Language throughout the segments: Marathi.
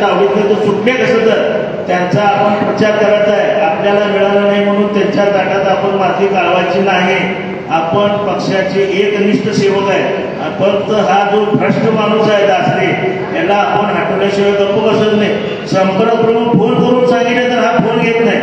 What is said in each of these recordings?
तावडीतले तो सुटले कसं तर त्यांचा आपण प्रचार करत आहे. आपल्याला मिळालं नाही म्हणून त्यांच्या ताटात आपण माती काढवायची नाही. आपण पक्षाचे एकनिष्ठ सेवक आहे. परत फक्त हा जो भ्रष्ट माणूस आहे दासरे याला आपण हटवल्याशिवाय गप्प बसत नाही. संपर्क प्रमुख फोन करून सांगितले तर हा फोन घेत नाही.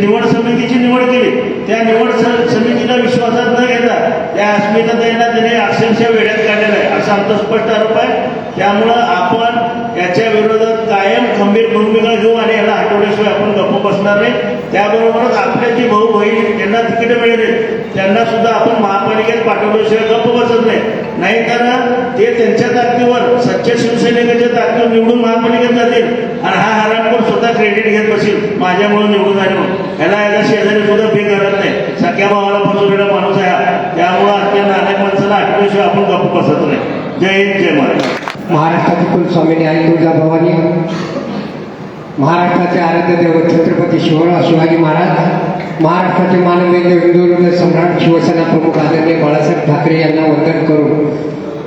निवड समितीची निवड केली. त्या निवड समितीला विश्वासात न घेता त्या अस्मिता त्यांना त्याने अक्षरशः वेड्यात काढलेला आहे. असा आमचा स्पष्ट आरोप आहे. त्यामुळं आपण याच्या विरोधात कायम खंबीर भूमिका घेऊ आणि याला आठवड्याशिवाय आपण गप्प बसणार नाही. त्याबरोबरच आपल्या जी भाऊ बहीण ज्यांना तिकीट मिळेल त्यांना सुद्धा आपण महापालिकेत पाठवल्याशिवाय गप्प बसत नाही. नाहीतर ते त्यांच्या ताकदीवर सच्चे शिवसैनिकाच्या ताकदीवर निवडून महापालिकेत जातील. आणि हा हरामखोर स्वतः क्रेडिट घेत बसेल. माझ्यामुळे निवडून आले म्हणून. ह्याला याला शेजारी सुद्धा फी करत नाही. सख्या भावाला फसवलेला माणूस आहे हा. त्यामुळं आपल्या नालायक माणसाला हटवल्याशिवाय आपण गप्प बसत नाही. जय हिंद जय महाराज महाराष्ट्राची कुलस्वामिनी आई तुळजाभवानी महाराष्ट्राचे आराध्य दैवत छत्रपती शिवराव शिवाजी महाराज महाराष्ट्राचे मानवेंद्र हिंदू हृदय सम्राट शिवसेना प्रमुख आदरणीय बाळासाहेब ठाकरे यांना वंदन करून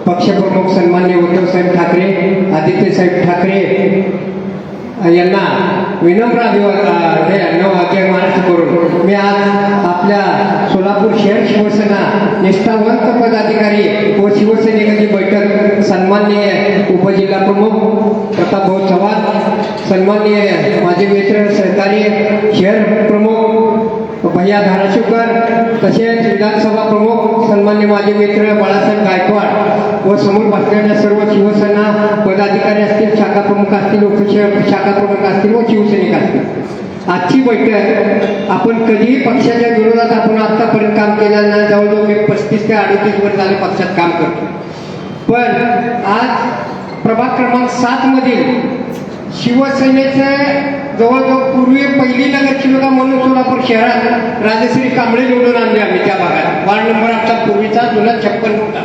पक्षप्रमुख सन्मान्य उद्धवसाहेब ठाकरे आदित्यसाहेब ठाकरे यांना विनम्र अभिवा- अ, महाराष्ट्र करून मी आज आपल्या सोलापूर शहर शिवसेना निष्ठावंत पदाधिकारी व शिवसैनिकांची बैठक सन्माननीय उपजिल्हा प्रमुख प्रतापभाऊ चव्हाण सन्माननीय माझे मित्र सहकारी शहर प्रमुख भैया धाराशिवकर तसेच विधानसभा प्रमुख सन्मान्य माझे मित्र बाळासाहेब गायकवाड व समोर बसलेल्या सर्व शिवसेना पदाधिकारी असतील शाखा प्रमुख असतील उपश शाखा प्रमुख असतील व शिवसैनिक असतील. आजची बैठक आपण कधीही पक्षाच्या विरोधात आपण आतापर्यंत काम केलं नाही. जवळजवळ मी पस्तीस ते अडतीस वर्ष झाले पक्षात काम करतो. पण आज प्रभाग क्रमांक सात मधील शिवसेनेचे जवळजवळ पूर्वी पहिली नगरसेविका म्हणून सोलापूर शहरात राजश्री कांबळे निवडून आणले आम्ही त्या भागात. वार्ड नंबर आमचा पूर्वीचा जुना छप्पन होता.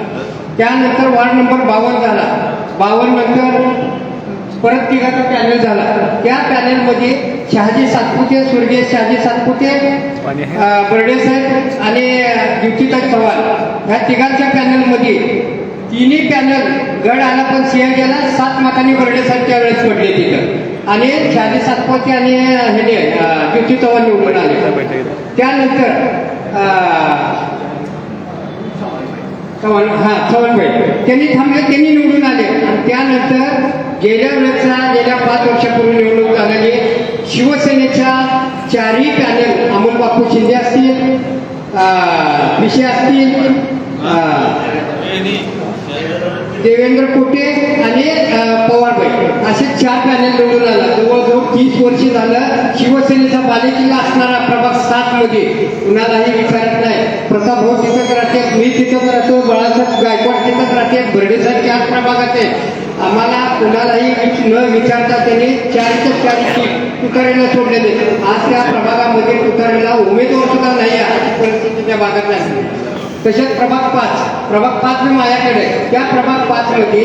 त्यानंतर वार्ड नंबर बावन्न झाला. बावन्न नंतर परत तिघाचा पॅनल झाला. त्या पॅनलमध्ये शहाजी सातपुते स्वर्गीय शहाजी सातपुते बर्डे साहेब आणि ज्योतिताई चव्हाण. ह्या तिघांच्या पॅनलमध्ये तिन्ही पॅनल गड आला पण सिंह गेला. सात मतांनी बर्डे साहेब त्यावेळेस पडले तिथं. आणि शहाजी सातपुते आणि ह्याने अं, ज्योती चव्हाण निवडून आले त्यानंतर चव्हाण हा चव्हाणबाई त्यांनी थांबले त्यांनी निवडून आले. आणि त्यानंतर गेल्या वेळेचा गेल्या पाच वर्षापूर्वी निवडणूक झालेली शिवसेनेच्या चारही पॅनल अमोल बापू शिंदे असतील विषय असतील देवेंद्र कोटे आणि पवारबाई. असे चार पॅनल निवडून आला. जवळजवळ तीस वर्ष झालं शिवसेनेचा बालेकिल्ला असणारा प्रभाग सात मध्ये. कुणालाही विचारत नाही. प्रताप भाऊ तिथंच राहते मी तिथंच राहतो बाळासाहेब गायकवाड तिथंच राहते बर्डेसाहेब चार प्रभागात आहे आम्हाला कुणालाही न विचारता त्यांनी चारच्या चार तुकारीला सोडलेले. आज त्या प्रभागामध्ये तुकारीला उमेदवार सुद्धा नाही आहे. अशी परिस्थिती त्या भागात नाही. तसेच प्रभाग पाच. प्रभाग पाच मी माझ्याकडे. त्या प्रभाग पाच मध्ये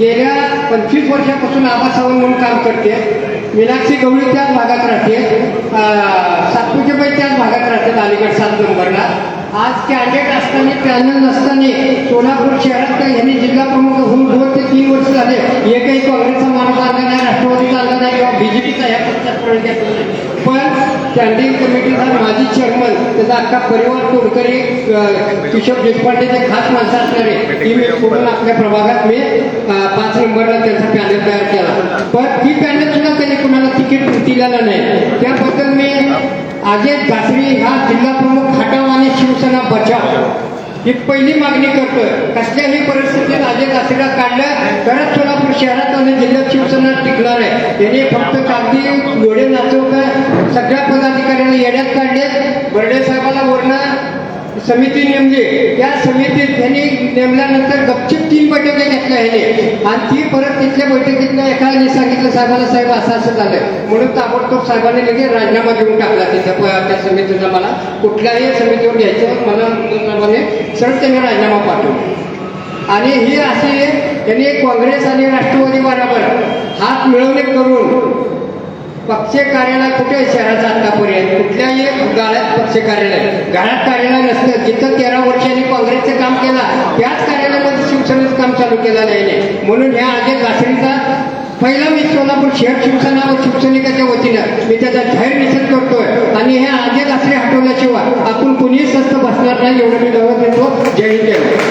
गेल्या पंचवीस वर्षापासून आबा सावंत म्हणून काम करते. मीनाक्षी गवळी त्याच भागात राहते. अं, त्याच भागात राहतात अलीगड सात नंबरला. आज कॅन्डिडेट असताना पॅनल नसताना सोलापूर शहरात यांनी जिल्हा प्रमुख होऊन दोन ते तीन वर्ष झाले. एकही काँग्रेसचा माणूस आला नाही राष्ट्रवादीचा आला नाही किंवा बीजेपीचा या पक्षात प्रवेश घेतला स्टँडिंग कमिटीचा माजी चेअरमन त्याचा अख्खा परिवार तोडकरी अं, किशोर देशपांडेचे खास माणसं असणारे ती मी सोडून आपल्या प्रभागात मी पाच नंबरला त्यांचा पॅनल तयार केला. पण ती पॅनल सुद्धा त्यांनी कुणाला तिकीट दिलेलं नाही. त्याबद्दल मी अजय घासरी हा जिल्हा प्रमुख खटाव आणि शिवसेना बचाव. ही पहिली मागणी करतोय. कसल्याही परिस्थितीत अजय गासरीला काढलं तरच सोलापूर शहरात आणि जिल्ह्यात शिवसेना टिकणार आहे. त्याने फक्त कागदी घोडे नाचवतं सगळ्या पदाधिकाऱ्यांना येड्यात काढले बर्डे साहेबाला वरनं समिती नेमली. त्या समितीत त्यांनी नेमल्यानंतर गपचिप तीन बैठका घेतल्या ह्याने. आणि ती परत तिथल्या बैठकीतनं एकाने सांगितलं साहेबाला साहेब असं असं झालं म्हणून ताबडतोब साहेबांनी लगेच राजीनामा देऊन टाकला तिथं त्या समितीचा मला. कुठल्याही समितीवर घ्यायचं मला साहेबांनी सरळ त्यांनी राजीनामा पाठवला. आणि ही अशी त्यांनी काँग्रेस आणि राष्ट्रवादी बरोबर पक्ष कार्यालय कुठे शहराचा आतापर्यंत कुठल्याही गाळ्यात पक्ष कार्यालय गाळ्यात कार्यालय नसतं जिथं तेरा वर्षांनी काँग्रेसचं काम केलं त्याच कार्यालयामध्ये शिवसेनेचं काम चालू केलं नाही. म्हणून ह्या अजय घासरीचा पहिला मी सोलापूर शहर शिवसेना व शिवसैनिकाच्या वतीनं मी त्याचा जाहीर निषेध करतोय. आणि हे आजे दासरे हटवल्याशिवाय आपण कुणीही स्वस्त बसणार नाही एवढं मी दावा देतो. जय हिंद.